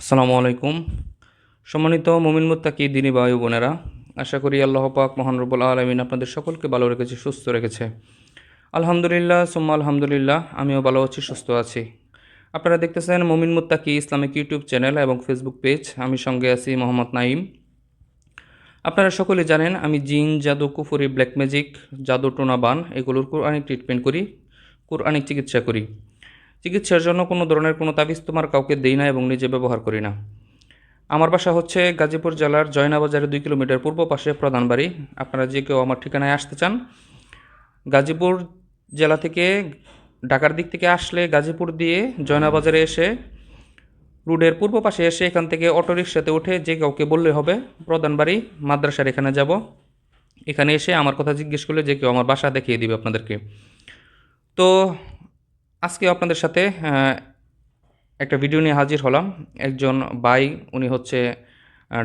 আসসালামু আলাইকুম। সম্মানিত মোমিন মুত্তাকি দিনী বায়ু বোনেরা, আশা করি আল্লাহ পাক মহান রব্বুল আলমিন আপনাদের সকলকে ভালো রেখেছে, সুস্থ রেখেছে। আলহামদুলিল্লাহ, সুম্মা আলহামদুলিল্লাহ, আমিও ভালো আছি, সুস্থ আছি। আপনারা দেখতেছেন Momin Muttaqi Islamic YouTube channel এবং ফেসবুক পেজ, আমি সঙ্গে আছি মোহাম্মদ নাইম আপনারা সকলে জানেন, আমি জিন, জাদু, কুফুরি, ব্ল্যাক ম্যাজিক, জাদু, টোনা, বান, এগুলোর কোরআনিক ট্রিটমেন্ট করি, কোরআনিক চিকিৎসা করি। চিকিৎসার জন্য কোনো ধরনের কোনো তাবিজ তোমার কাউকে দেই না এবং নিজে ব্যবহার করি না। আমার বাসা হচ্ছে গাজীপুর জেলার জয়নাবাজারের দুই কিলোমিটার পূর্ব পাশে প্রধান বাড়ি। আপনারা যে কেউ আমার ঠিকানায় আসতে চান, গাজীপুর জেলা থেকে ঢাকার দিক থেকে আসলে গাজীপুর দিয়ে জয়নাবাজারে এসে, রোডের পূর্ব পাশে এসে এখান থেকে অটোরিকশাতে উঠে যে কাউকে বললে হবে, প্রধান বাড়ি, মাদ্রাসার এখানে যাব। এখানে এসে আমার কথা জিজ্ঞেস করলে যে কেউ আমার বাসা দেখিয়ে দিবে আপনাদেরকে। তো আজকে আপনাদের সাথে একটা ভিডিও নিয়ে হাজির হলাম। একজন ভাই উনি হচ্ছে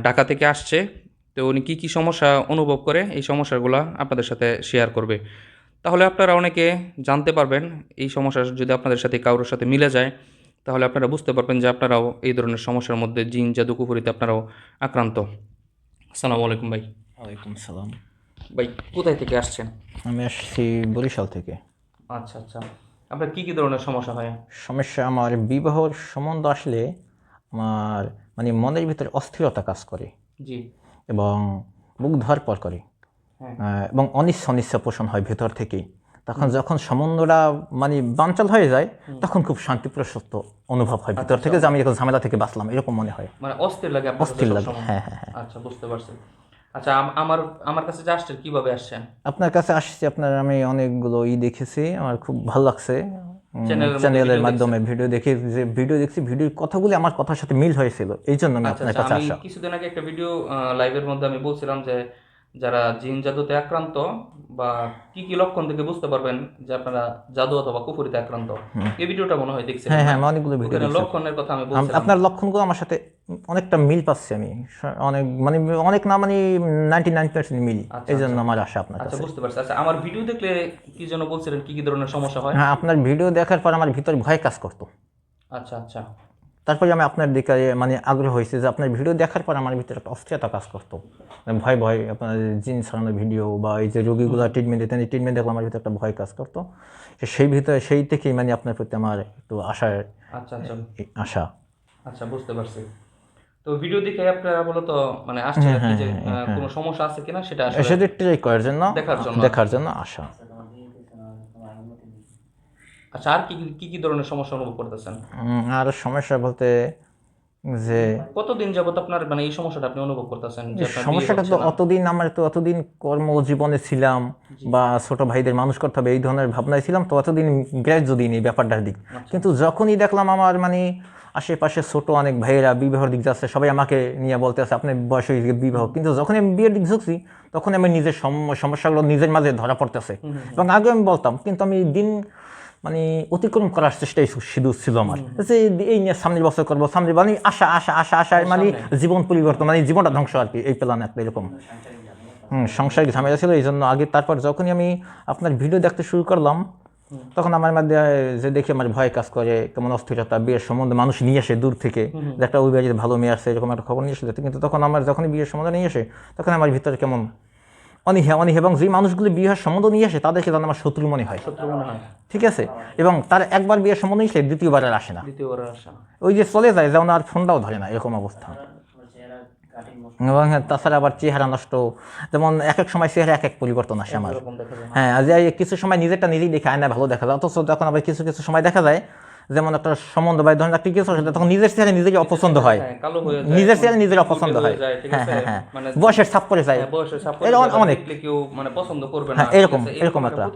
ঢাকা থেকে আসছে। তো উনি কী কী সমস্যা অনুভব করে এই সমস্যাগুলো আপনাদের সাথে শেয়ার করবে। তাহলে আপনারা অনেকে জানতে পারবেন এই সমস্যা যদি আপনাদের সাথে কারোর সাথে মিলে যায় তাহলে আপনারা বুঝতে পারবেন যে আপনারাও এই ধরনের সমস্যার মধ্যে জিন জাদু কুপুরিতে আপনারাও আক্রান্ত। আসসালামু আলাইকুম ভাই। ওয়ালাইকুম সালাম। ভাই কোথায় থেকে আসছেন? আমি আসছি বরিশাল থেকে। আচ্ছা আচ্ছা। আপনার কী কী ধরনের সমস্যা হয়? সমস্যা আমার বিবাহর সম্বন্ধ আসলে আমার মানে মনের ভিতরে অস্থিরতা কাজ করে। জি। এবং বুক ধরপর করে। হ্যাঁ। এবং অনিচ্ছা অনিচ্ছা পোষণ হয় ভেতর থেকেই তখন যখন সম্বন্ধটা মানে বাঞ্চাল হয়ে যায় তখন খুব শান্তি প্রশস্ত অনুভব হয় ভেতর থেকে যে আমি এখন ঝামেলা থেকে বাঁচলাম এরকম মনে হয়। মানে অস্থির লাগে অস্থির লাগে হ্যাঁ হ্যাঁ হ্যাঁ। আচ্ছা বুঝতে পারছি। আচ্ছা আমার আমার কাছে যে আসছেন কীভাবে আসছেন? আপনার কাছে আসছি আপনার আমি অনেকগুলো ই দেখেছি আমার খুব ভালো লাগছে। চ্যানেলের মাধ্যমে ভিডিও দেখে যে ভিডিও দেখছি ভিডিওর কথাগুলি আমার কথার সাথে মিল হয়েছিল এই জন্য আমি আচ্ছা আপনার আচ্ছা কাছে আসা। কিছুদিন আগে একটা ভিডিও লাইভের মধ্যে আমি বলছিলাম যে যারা জিন জাদুতে আক্রান্ত বা কি কি লক্ষণ থেকে বুঝতে পারবেন যে আপনারা জাদু অথবা কুফুরিতে আক্রান্ত। এই ভিডিওটা মনে হয় দেখছিলেন হ্যাঁ? হ্যাঁ আমি অনেকগুলো ভিডিও লক্ষণের কথা আমি বলছিলাম। আপনার লক্ষণগুলো আমার সাথে অনেকটা মিল পাচ্ছি আমি। অনেক মানে অনেক না মানে নাইনটি নাইন পার্সেন্ট মিল এই জন্য আমার আশা আপনার আচ্ছা বুঝতে পারছি। আচ্ছা আমার ভিডিও দেখলে কি যেন বলছিলেন কি কি ধরনের সমস্যা হয়? হ্যাঁ আপনার ভিডিও দেখার পর আমার ভিতরে ভয় কাজ করতো। আচ্ছা আচ্ছা। তারপরে আমি আপনার দিকে মানে আগ্রহ হয়েছে যে আপনার ভিডিও দেখার পর আমার ভিতরে একটা অস্থিরতা কাজ করতো। মানে ভয় ভয় আপনার জিন ছড়ানো ভিডিও বা এই যে রোগীগুলো ট্রিটমেন্ট দিতেন এই ট্রিটমেন্ট দেখলে আমার ভিতরে একটা ভয় কাজ করতো। সেই ভিতরে সেই থেকেই মানে আপনার প্রতি আমার একটু আশার আচ্ছা আচ্ছা। আশা। আচ্ছা বুঝতে পারছি। তো ভিডিও দেখে আপনারা মূলত মানে আসছেন যে কোনো সমস্যা আছে কিনা সেটা আসলে সেটা ট্রাই করার জন্য দেখার জন্য। দেখার জন্য আশা। আচ্ছা আর কি কি- কি ধরনের সমস্যা অনুভব করতেছেন? আর সমস্যা বলতে যে কতদিন যাবত আপনার মানে এই সমস্যাটা আপনি অনুভব করতেছেন যে সমস্যাটা তো অতদিন আমার তো অতদিন কর্মজীবনে ছিলাম বা ছোট ভাইদের মানুষ করতে হবে এই ধরনের ভাবনায় ছিলাম তো অতদিন গ্রাহ্য দিইনি ব্যাপারটার দিক। আচ্ছা। কিন্তু যখনই দেখলাম আমার মানে আশেপাশে ছোট অনেক ভাইয়েরা বিবাহের দিক যাচ্ছে সবাই আমাকে নিয়ে বলতে আছে আপনার বয়স হয়ে বিবাহ। কিন্তু যখন আমি বিয়ের দিক ঝুঁকছি তখন আমি নিজের সম- সমস্যাগুলো নিজের মাঝে ধরা পড়তেছে। এবং আগে আমি বলতাম কিন্তু আমি দিন মানে অতিক্রম করার চেষ্টাই শুধু ছিল আমার। যে এই নিয়ে সামনের বছর করব সামনে মানে আশা আশা আশা আশা মানে জীবন পরিবর্তন মানে জীবনটা ধ্বংস আর কি এই প্ল্যান একটা এরকম। হুম সাংসারিক ঝামেলা ছিল এই জন্য আগে তারপর যখনই আমি আপনার ভিডিও দেখতে শুরু করলাম তখন আমার মধ্যে যে দেখে আমার ভয় কাজ করে কেমন অস্থিরতা বিয়ের সম্বন্ধে মানুষ নিয়ে আসে দূর থেকে। যে একটা ওই বাড়িতে ভালো মেয়ে আসছে এরকম একটা খবর নিয়ে এসে কিন্তু তখন আমার যখনই বিয়ের সম্বন্ধে নিয়ে আসে তখন আমার ভিতরে কেমন অনীহা অনীহা এবং যে মানুষগুলো বিয়ের সম্বন্ধ নিয়ে আসে তাদেরকে যেন আমার শত্রু মনে হয়। শত্রু মনে হয়। ঠিক আছে? এবং তার একবার বিয়ের সম্বন্ধ নিয়ে দ্বিতীয়বার আর আসে না। দ্বিতীয়বার আসা ওই যে চলে যায় যেমন আর ফোনটাও ধরে না এরকম অবস্থা। এবং হ্যাঁ, তাছাড়া আবার চেহারা নষ্ট। যেমন এক এক সময় চেহারা এক এক পরিবর্তন আসে আমার। হ্যাঁ কিছু সময় নিজেরটা নিজেই দেখে আয়না ভালো দেখা যায় অথচ যখন আবার কিছু কিছু সময় দেখা যায় যেমন একটা সম্বন্ধ বা এই ধরনের একটা কিছু আসলে তখন নিজের চেহারা নিজেকে অপছন্দ হয়। হ্যাঁ, নিজের চেহারা নিজের অপছন্দ হয় হ্যাঁ। হ্যাঁ হ্যাঁ মানে বয়সের ছাপ পড়ে যায়। অনেক- কেউ মানে পছন্দ করবে না এরকম- এরকম একটা।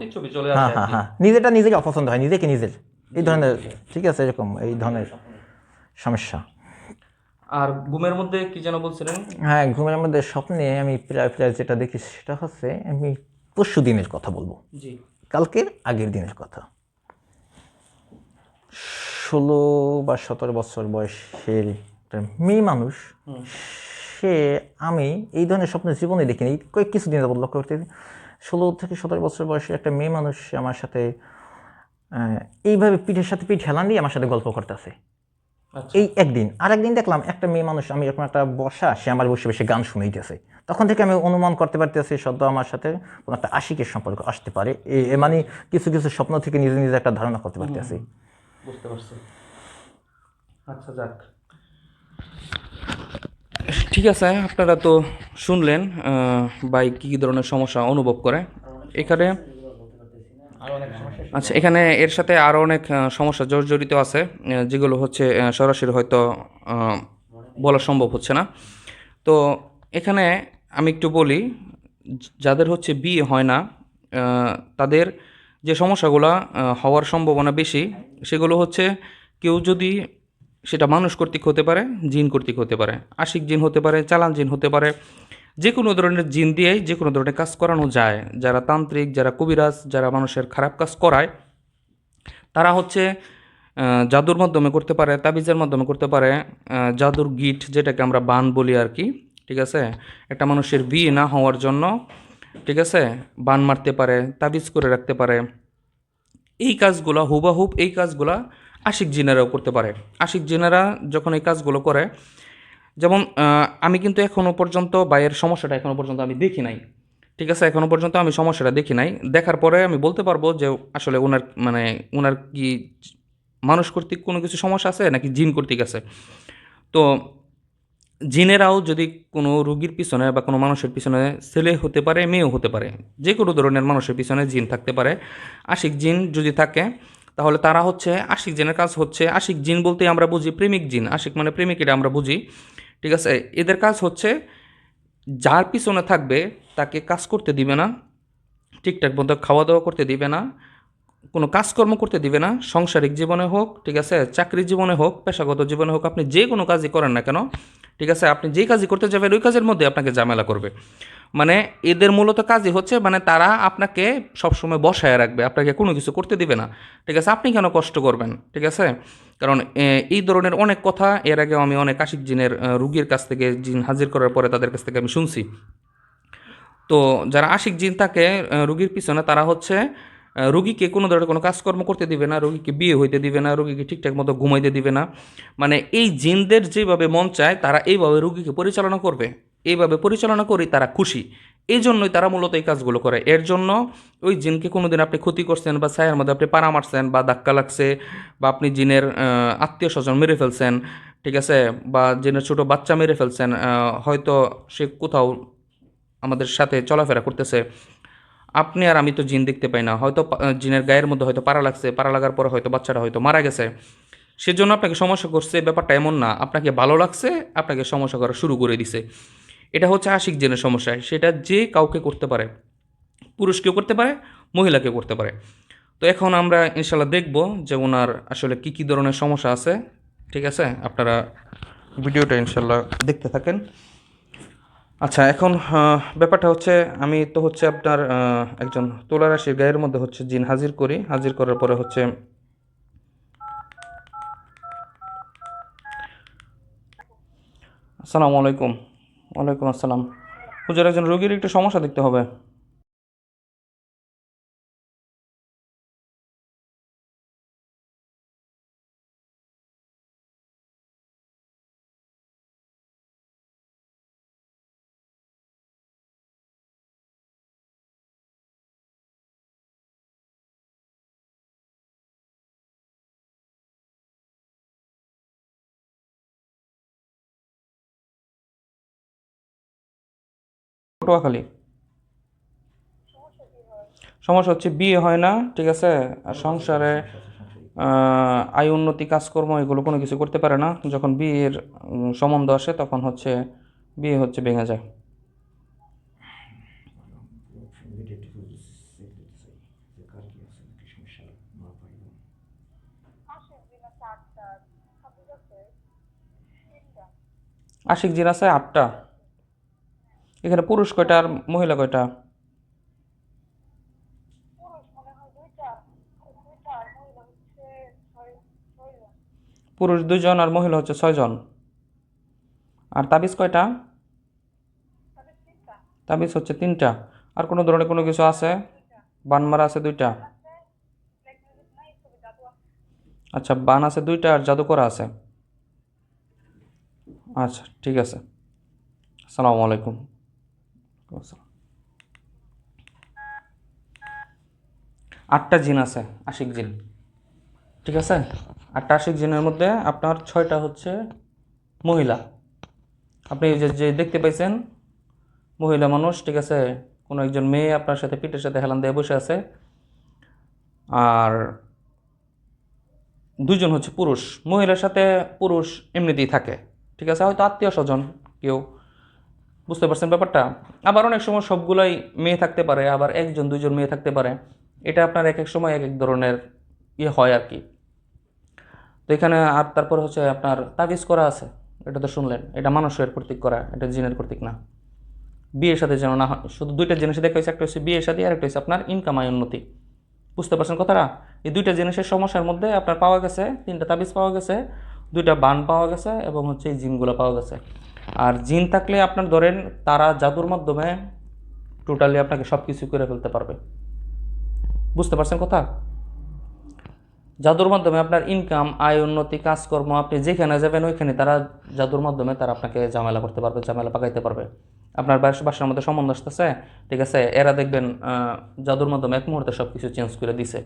হ্যাঁ হ্যাঁ হ্যাঁ নিজেরটা নিজেরই অপছন্দ হয় নিজেকে নিজের। এই ধরনের ঠিক আছে এরকম এই ধরনের সমস্যা। আর ঘুমের মধ্যে কি যেন বলছিলেন? হ্যাঁ ঘুমের মধ্যে স্বপ্নে আমি প্রায় প্রায় যেটা দেখি সেটা হচ্ছে আমি পরশু দিনের কথা বলব। জি। কালকের আগের দিনের কথা। ষোলো বা সতেরো বছর বয়সের মেয়ে মানুষ সে আমি এই ধরনের স্বপ্ন জীবনে দেখিনি। কয়েক কিছুদিন যাবত লক্ষ্য করতে ষোলো থেকে সতেরো বছর বয়সের একটা মেয়ে মানুষ আমার সাথে এইভাবে পিঠের সাথে পিঠ হেলান দিয়ে আমার সাথে গল্প করতেছে। আচ্ছা। এই একদিন আর একদিন দেখলাম একটা মেয়ে মানুষ আমি এরকম একটা বসা সে আমার বসে বসে গান শুনাইতেছে। তখন থেকে আমি অনুমান করতে পারতেছি সদ্য আমার সাথে কোনো একটা আশিকের সম্পর্ক আসতে পারে। এ- এ মানে কিছু কিছু স্বপ্ন থেকে নিজে নিজে একটা ধারণা করতে পারতেছি। বুঝতে পারছি। আচ্ছা যাক। ঠিক আছে, আপনারা তো শুনলেন বাইক কী কী ধরনের সমস্যা অনুভব করে। এখানে আচ্ছা এখানে এর সাথে আরও অনেক সমস্যা জর্জরিত আছে যেগুলো হচ্ছে সরাসরি হয়তো বলা সম্ভব হচ্ছে না। তো এখানে আমি একটু বলি, যাদের হচ্ছে বিয়ে হয় না তাদের যে সমস্যাগুলো হওয়ার সম্ভাবনা বেশি, সেগুলো হচ্ছে কেউ যদি সেটা মানুষ কর্তৃক হতে পারে, জিন কর্তৃক হতে পারে, আশিক জিন হতে পারে, চালান জিন হতে পারে যে কোনো ধরনের জিন দিয়েই যে কোনো ধরনের কাজ করানো যায়। যারা তান্ত্রিক, যারা কবিরাজ, যারা মানুষের খারাপ কাজ করায়, তারা হচ্ছে জাদুর মাধ্যমে করতে পারে, তাবিজের মাধ্যমে করতে পারে জাদুর গিট যেটাকে আমরা বান বলি আর কি, ঠিক আছে? একটা মানুষের বিয়ে না হওয়ার জন্য ঠিক আছে? বান মারতে পারে, তাবিজ করে রাখতে পারে। এই কাজগুলো, হুবাহুব এই কাজগুলা আশিক জিনেরাও করতে পারে। আশিক জিনেরা যখন এই কাজগুলো করে, যেমন আমি কিন্তু এখনও পর্যন্ত বাইয়ের সমস্যাটা এখনও পর্যন্ত আমি দেখি নাই। ঠিক আছে? এখনও পর্যন্ত আমি সমস্যাটা দেখি নাই। দেখার পরে আমি বলতে পারব যে আসলে ওনার মানে ওনার কি মানুষ কর্তৃক কোনো কিছু সমস্যা আছে নাকি জিন কর্তৃক আছে? তো জিনেরাও যদি কোনো রুগীর পিছনে বা কোনো মানুষের পিছনে ছেলে হতে পারে, মেয়েও হতে পারে, যে কোনো ধরনের মানুষের পিছনে জিন থাকতে পারে। আশিক জিন যদি থাকে, তাহলে তারা হচ্ছে, আশিক জিনের কাজ হচ্ছে, আশিক জিন বলতে আমরা বুঝি প্রেমিক জিন, আশিক মানে প্রেমিক এটা আমরা বুঝি, ঠিক আছে? এদের কাজ হচ্ছে, যার পিছনে থাকবে তাকে কাজ করতে দিবে না, ঠিকঠাক মতো খাওয়া দাওয়া করতে দিবে না, কোনো কাজকর্ম করতে দিবে না, সাংসারিক জীবনে হোক, ঠিক আছে? চাকরি জীবনে হোক, পেশাগত জীবনে হোক, আপনি যে কোনো কাজই করেন না কেন ঠিক আছে? আপনি যেই কাজই করতে যাবেন, ওই কাজের মধ্যে আপনাকে ঝামেলা করবে। মানে এদের মূলত কাজই হচ্ছে মানে তারা আপনাকে সবসময় বসায় রাখবে, আপনাকে কোনো কিছু করতে দিবে না। ঠিক আছে? আপনি কেন কষ্ট করবেন? ঠিক আছে? কারণ এই ধরনের অনেক কথা, এর আগে আমি অনেক আশিক জিনের রুগীর কাছ থেকে, জিন হাজির করার পরে তাদের কাছ থেকে আমি শুনছি। তো যারা আশিক জিন থাকে রুগীর পিছনে তারা হচ্ছে রুগীকে কোনো ধরনের কোনো কাজকর্ম করতে দিবে না, রুগীকে বিয়ে হইতে দিবে না, রুগীকে ঠিকঠাক মতো ঘুমাইতে দিবে না। মানে এই জিনদের যেভাবে মন চায়, তারা এইভাবে রুগীকে পরিচালনা করবে। এইভাবে পরিচালনা করি তারা খুশি। এই জন্যই তারা মূলত এই কাজগুলো করে। এর জন্য ওই জিনকে কোনোদিন আপনি ক্ষতি করছেন বা ছায়ার মধ্যে আপনি পাড়া মারছেন বা ধাক্কা লাগছে বা আপনি জিনের আত্মীয় স্বজন মেরে ফেলছেন, ঠিক আছে? বা জিনের ছোটো বাচ্চা মেরে ফেলছেন হয়তো সে কোথাও আমাদের সাথে চলাফেরা করতেছে। আপনি আর আমি তো জিন দেখতে পাই না। হয়তো জিনের গায়ের মধ্যে হয়তো পাড়া লাগছে পাড়া লাগার পরে হয়তো বাচ্চাটা হয়তো মারা গেছে। সেজন্য আপনাকে সমস্যা করছে ব্যাপারটা এমন না। আপনাকে ভালো লাগছে, আপনাকে সমস্যা করা শুরু করে দিছে। এটা হচ্ছে আশিক জেনের সমস্যা। সেটা যে কাউকে করতে পারে, পুরুষকেও করতে পারে, মহিলাকেও করতে পারে। তো এখন আমরা ইনশাল্লাহ দেখব যে ওনার আসলে কী কী ধরনের সমস্যা আছে। ঠিক আছে? আপনারা ভিডিওটা ইনশাল্লাহ দেখতে থাকেন। আচ্ছা এখন ব্যাপারটা হচ্ছে আমি তো হচ্ছে আপনার একজন তোলা রাশির গায়ের মধ্যে হচ্ছে জিন হাজির করি। হাজির করার পরে হচ্ছে আসসালামু আলাইকুম। ওয়ালাইকুম আসসালাম। হুজুর, একজন রোগীর একটু সমস্যা দেখতে হবে। পটুয়াখালী। সমস্যা হচ্ছে বিয়ে হয় না, ঠিক আছে? আর সংসারে আয় উন্নতি, কাজকর্ম, এগুলো কোনো কিছু করতে পারে না। যখন বিয়ের সম্বন্ধ আসে, তখন হচ্ছে বিয়ে হচ্ছে ভেঙে যায়। আশিক জিন আছে আটটা। এখানে পুরুষ কয়টা আর মহিলা কয়টা? পুরুষ দুইজন আর মহিলা হচ্ছে ছয়জন। আর তাবিজ কয়টা? তাবিজ হচ্ছে তিনটা। আর কোনো ধরনের কোনো কিছু আছে? বানমারা আছে দুইটা? আচ্ছা বান আছে দুইটা আর জাদু করা আছে। আচ্ছা ঠিক আছে। আসসালামু আলাইকুম। আটটা জিন আছে, আশিক জিন। ঠিক আছে? আটটা আশিক জিনের মধ্যে আপনার ছয়টা হচ্ছে মহিলা। আপনি যে যে দেখতে পাইছেন, মহিলা মানুষ, ঠিক আছে? কোনো একজন মেয়ে আপনার সাথে পিঠের সাথে হেলান দিয়ে বসে আছে। আর দুজন হচ্ছে পুরুষ। মহিলার সাথে পুরুষ এমনিতেই থাকে। ঠিক আছে? হয়তো আত্মীয় স্বজন কেউ বুঝতে পারছেন ব্যাপারটা? আবার অনেক সময় সবগুলাই মেয়ে থাকতে পারে, আবার একজন, দুইজন মেয়ে থাকতে পারে। এটা আপনার এক এক সময় এক এক ধরনের ইয়ে হয় আর কি। তো এখানে আর তারপর হচ্ছে আপনার তাবিজ করা আছে। এটা তো শুনলেন, এটা মানুষের প্রতীক করা, এটা জিনের প্রতীক না। বিয়ের সাথে যেন না হয়, শুধু দুইটা জিনিসে দেখা হয়েছে, একটা হচ্ছে বিয়ের সাথে আর একটা হচ্ছে আপনার ইনকাম আয় উন্নতি। বুঝতে পারছেন কথাটা? এই দুইটা জিনিসের সমস্যার মধ্যে আপনার পাওয়া গেছে, তিনটা তাবিজ পাওয়া গেছে, দুইটা বান পাওয়া গেছে এবং হচ্ছে এই জিনগুলো পাওয়া গেছে। আর জিন থাকলে আপনার ধরেন তারা জাদুর মাধ্যমে টোটালি আপনাকে সব কিছু করে ফেলতে পারবে। বুঝতে পারছেন কথা? জাদুর মাধ্যমে আপনার ইনকাম আয়, উন্নতি, কাজকর্ম, আপনি যেখানে যাবেন ওইখানে তারা জাদুর মাধ্যমে তারা আপনাকে ঝামেলা করতে পারবে, ঝামেলা পাকাইতে পারবে। আপনার বাস- বাসার মধ্যে সম্বন্ধ আসতেছে, ঠিক আছে? এরা দেখবেন জাদুর মাধ্যমে এক মুহূর্তে সব কিছু চেঞ্জ করে দিছে।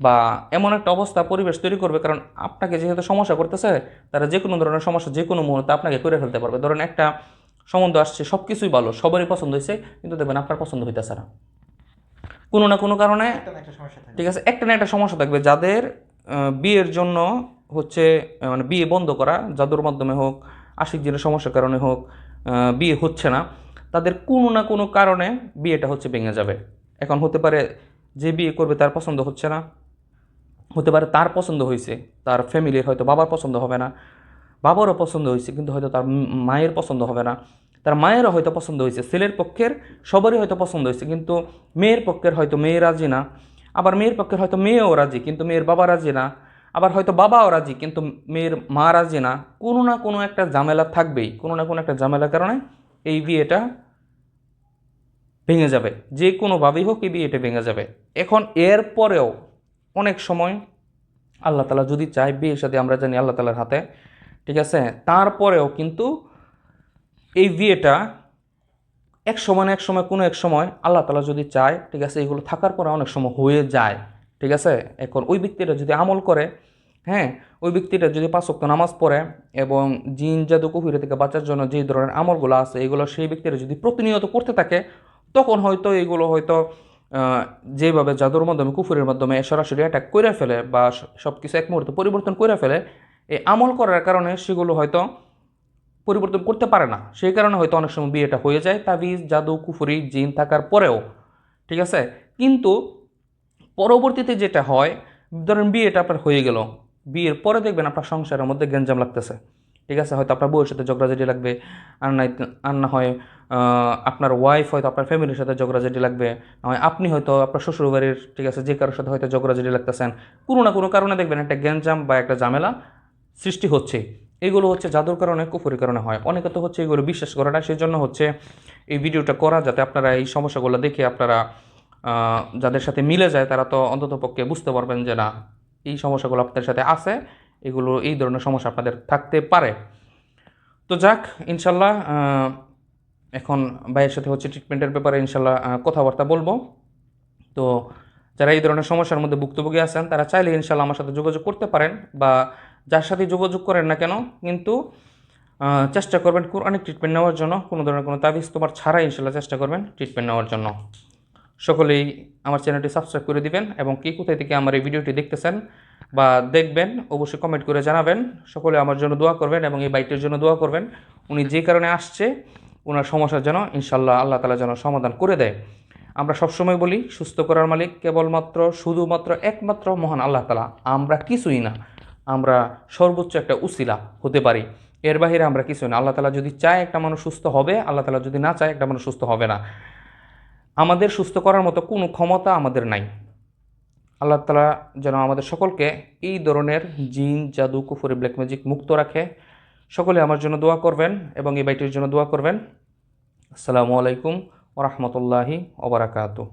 বা এমন একটা অবস্থা পরিবেশ তৈরি করবে কারণ আপনাকে যেহেতু সমস্যা করতেছে তারা যে কোনো ধরনের সমস্যা যে কোনো মুহূর্তে আপনাকে করে ফেলতে পারবে। ধরেন একটা সম্বন্ধ আসছে সব কিছুই ভালো সবারই পছন্দ হয়েছে কিন্তু দেখবেন আপনার পছন্দ হইতেছে না। কোনো না কোনো কারণে ঠিক আছে একটা না একটা সমস্যা থাকবে। যাদের বিয়ের জন্য হচ্ছে মানে বিয়ে বন্ধ করা জাদুর মাধ্যমে হোক আশিক দিনের সমস্যার কারণে হোক বিয়ে হচ্ছে না তাদের কোনো না কোনো কারণে বিয়েটা হচ্ছে ভেঙে যাবে। এখন হতে পারে যে বিয়ে করবে তার পছন্দ হচ্ছে না হতে পারে তার পছন্দ হয়েছে, তার ফ্যামিলির হয়তো বাবার পছন্দ হবে না, বাবারও পছন্দ হয়েছে, কিন্তু হয়তো তার মায়ের পছন্দ হবে না। তার মায়েরও হয়তো পছন্দ হয়েছে, ছেলের পক্ষের সবারই হয়তো পছন্দ হয়েছে, কিন্তু মেয়ের পক্ষের হয়তো মেয়ে রাজি না, আবার মেয়ের পক্ষের হয়তো মেয়েও রাজি, কিন্তু মেয়ের বাবা রাজি না, আবার হয়তো বাবাও রাজি, কিন্তু মেয়ের মা রাজি না। কোনো না কোনো একটা ঝামেলা থাকবেই, কোনো না কোনো একটা ঝামেলার কারণে এই বিয়েটা ভেঙে যাবে। যে কোনোভাবেই হোক এই বিয়েটা ভেঙে যাবে। এখন এর পরেও অনেক সময় আল্লাহ তালা যদি চায় বিয়ের সাথে, আমরা জানি আল্লাহ তালার হাতে, ঠিক আছে? তারপরেও কিন্তু এই বিয়েটা এক সময় এক সময়, কোনো এক সময় আল্লাহ তালা যদি চায়, ঠিক আছে, এগুলো থাকার পরে অনেক সময় হয়ে যায়, ঠিক আছে? এখন ওই ব্যক্তিটা যদি আমল করে হ্যাঁ ওই ব্যক্তিটা যদি পাঁচক্ত নামাজ পড়ে এবং জিন, জাদু, কুফিরে থেকে বাঁচার জন্য যে ধরনের আমলগুলো আছে, এগুলো সেই ব্যক্তিরা যদি প্রতিনিয়ত করতে থাকে, তখন হয়তো এগুলো হয়তো যেভাবে জাদুর মাধ্যমে, কুফুরের মাধ্যমে সরাসরি অ্যাটাক করে ফেলে বা সব কিছু এক মুহূর্তে পরিবর্তন করে ফেলে, এই আমল করার কারণে সেগুলো হয়তো পরিবর্তন করতে পারে না। সেই কারণে হয়তো অনেক সময় বিয়েটা হয়ে যায়, তাবিজ, জাদু, কুফুরি, জিন থাকার পরেও। ঠিক আছে? কিন্তু পরবর্তীতে যেটা হয়, ধরেন বিয়েটা আপনার হয়ে গেল, বিয়ের পরে দেখবেন আপনার সংসারের মধ্যে গ্যাঞ্জাম লাগতেছে। ঠিক আছে? হয়তো আপনার বউয়ের সাথে ঝগড়াঝাটি লাগবে। আর নাই, আর না হয় আপনার ওয়াইফ হয়তো আপনার ফ্যামিলির সাথে ঝগড়াঝাটি লাগবে। না হয় আপনি হয়তো আপনার শ্বশুরবাড়ির, ঠিক আছে, যে কারোর সাথে হয়তো ঝগড়াঝাটি লাগতেছেন। কোনো না কোনো কারণে দেখবেন একটা গ্যাঞ্জাম বা একটা ঝামেলা সৃষ্টি হচ্ছে। এগুলো হচ্ছে জাদুর কারণে, কুফুরির কারণে হয়। অনেকে তো হচ্ছে এগুলো বিশ্বাস করে না। সেই জন্য হচ্ছে এই ভিডিওটা করা যাতে আপনারা এই সমস্যাগুলো দেখে আপনারা যাদের সাথে মিলে যায়, তারা তো অন্তত পক্ষে বুঝতে পারবেন যে না, এই সমস্যাগুলো আপনাদের সাথে আছে। এগুলো, এই ধরনের সমস্যা আপনাদের থাকতে পারে। তো যাক, ইনশাল্লাহ এখন ভাইয়ের সাথে হচ্ছে ট্রিটমেন্টের ব্যাপারে ইনশাল্লাহ কথাবার্তা বলব। তো যারা এই ধরনের সমস্যার মধ্যে ভুক্তভোগী আছেন, তারা চাইলে ইনশাল্লাহ আমার সাথে যোগাযোগ করতে পারেন বা যার সাথে যোগাযোগ করেন না কেন, কিন্তু চেষ্টা করবেন অনেক ট্রিটমেন্ট নেওয়ার জন্য। কোনো ধরনের কোনো তাবিজ তোমার ছাড়াই ইনশাল্লাহ চেষ্টা করবেন ট্রিটমেন্ট নেওয়ার জন্য। সকলেই আমার চ্যানেলটি সাবস্ক্রাইব করে দিবেন এবং কে কোথায় থেকে আমার এই ভিডিওটি দেখতেছেন বা দেখবেন, অবশ্যই কমেন্ট করে জানাবেন। সকলে আমার জন্য দোয়া করবেন এবং এই বাইকটির জন্য দোয়া করবেন। উনি যে কারণে আসছে ওনার সমস্যার যেন ইনশাল্লাহ আল্লাহ তালা যেন সমাধান করে দেয়। আমরা সবসময় বলি, সুস্থ করার মালিক কেবলমাত্র, শুধুমাত্র একমাত্র মহান আল্লাহ তালা আমরা কিছুই না। আমরা সর্বোচ্চ একটা উসিলা হতে পারি। এর বাহিরে আমরা কিছুই না। আল্লাহ তালা যদি চায় একটা মানুষ সুস্থ হবে, আল্লাহ তালা যদি না চায়, একটা মানুষ সুস্থ হবে না। আমাদের সুস্থ করার মতো কোনো ক্ষমতা আমাদের নাই। আল্লাহ তালা যেন আমাদের সকলকে এই ধরনের জিন, জাদু, কুফুরি ব্ল্যাক ম্যাজিক মুক্ত রাখে। সকলে আমার জন্য দোয়া করবেন এবং এই বাইটির জন্য দোয়া করবেন। আসসালামু আলাইকুম ওরহমতুল্লাহি ওবরাকাতু